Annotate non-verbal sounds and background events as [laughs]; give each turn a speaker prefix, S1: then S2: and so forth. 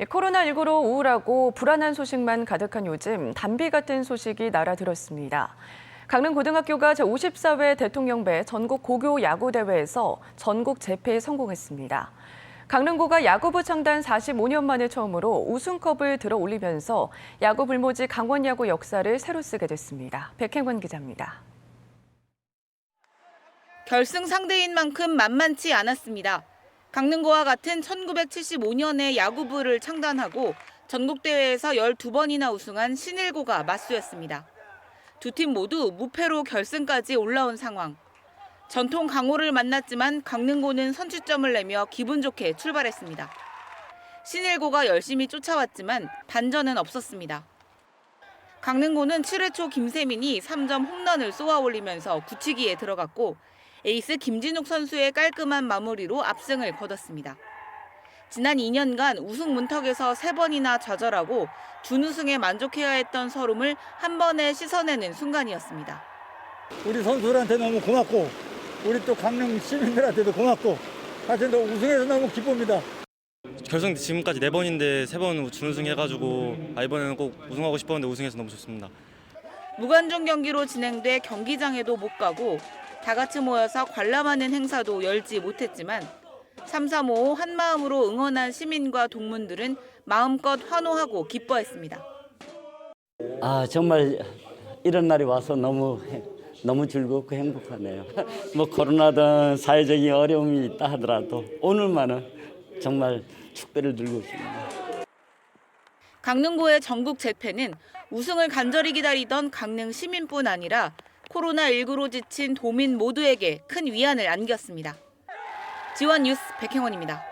S1: 예, 코로나19로 우울하고 불안한 소식만 가득한 요즘 단비 같은 소식이 날아들었습니다. 강릉 고등학교가 제54회 대통령배 전국 고교 야구 대회에서 전국 재패에 성공했습니다. 강릉고가 야구부 창단 45년 만에 처음으로 우승컵을 들어 올리면서 야구 불모지 강원 야구 역사를 새로 쓰게 됐습니다. 백행원 기자입니다.
S2: 결승 상대인 만큼 만만치 않았습니다. 강릉고와 같은 1975년에 야구부를 창단하고 전국대회에서 12번이나 우승한 신일고가 맞수였습니다. 두 팀 모두 무패로 결승까지 올라온 상황. 전통 강호를 만났지만 강릉고는 선취점을 내며 기분 좋게 출발했습니다. 신일고가 열심히 쫓아왔지만 반전은 없었습니다. 강릉고는 7회 초 김세민이 3점 홈런을 쏘아 올리면서 굳히기에 들어갔고 에이스 김진욱 선수의 깔끔한 마무리로 압승을 거뒀습니다. 지난 2년간 우승 문턱에서 3번이나 좌절하고 준우승에 만족해야 했던 서름을 한 번에 씻어내는 순간이었습니다.
S3: 우리 선수들한테 너무 고맙고 우리 또 강릉 시민들한테도 고맙고 하여튼 또 우승해서 너무 기쁩니다.
S4: 결승 지금까지 네 번인데 세번 준우승 해가지고 아, 이번에는 꼭 우승하고 싶었는데 우승해서 너무 좋습니다.
S2: 무관중 경기로 진행돼 경기장에도 못 가고 다 같이 모여서 관람하는 행사도 열지 못했지만 335 한마음으로 응원한 시민과 동문들은 마음껏 환호하고 기뻐했습니다.
S5: 아 정말 이런 날이 와서 너무 해- 너무 즐겁고 행복하네요. [laughs] 뭐 코로나든 사회적인 어려움이 있다 하더라도 오늘만은 정말 축배를 들고 있습니다.
S2: 강릉고의 전국 재패는 우승을 간절히 기다리던 강릉 시민뿐 아니라 코로나19로 지친 도민 모두에게 큰 위안을 안겼습니다. 지원 뉴스 백행원입니다.